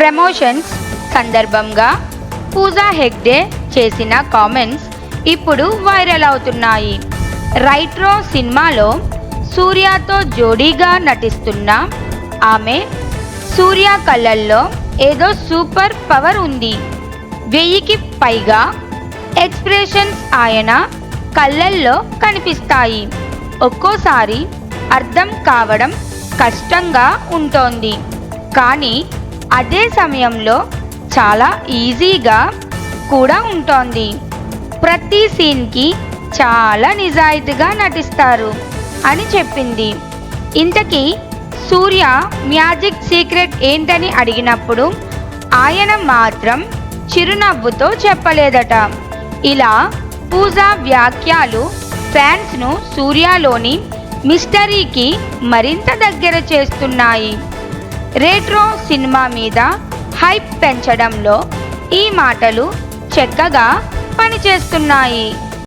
Promotions సందర్భంగా పూజా హెగ్డే చేసిన comments ఇప్పుడు వైరల్ అవుతున్నాయి. రైట్రో సినిమాలో సూర్యతో జోడీగా నటిస్తున్న ఆమె సూర్య కళ్ళల్లో ఏదో సూపర్ పవర్ ఉంది. వెయ్యికి పైగా ఎక్స్ప్రెషన్స్ ఆయన కళ్ళల్లో కనిపిస్తాయి. ఒక్కోసారి అర్థం కావడం కష్టంగా ఉంటోంది. కానీ అదే సమయంలో చాలా ఈజీగా కూడా ఉంటుంది. ప్రతి సీన్కి చాలా నిజాయితీగా నటిస్తారు అని చెప్పింది. ఇంతకీ సూర్య మ్యాజిక్ సీక్రెట్ ఏంటని అడిగినప్పుడు ఆయన మాత్రం చిరునవ్వుతో చెప్పలేదట. ఇలా పూజా వ్యాఖ్యలు ఫ్యాన్స్ను సూర్యలోని మిస్టరీకి మరింత దగ్గర చేస్తున్నాయి. రేట్రో సినిమా మీద హైప్ పెంచడంలో ఈ మాటలు చక్కగా పనిచేస్తున్నాయి.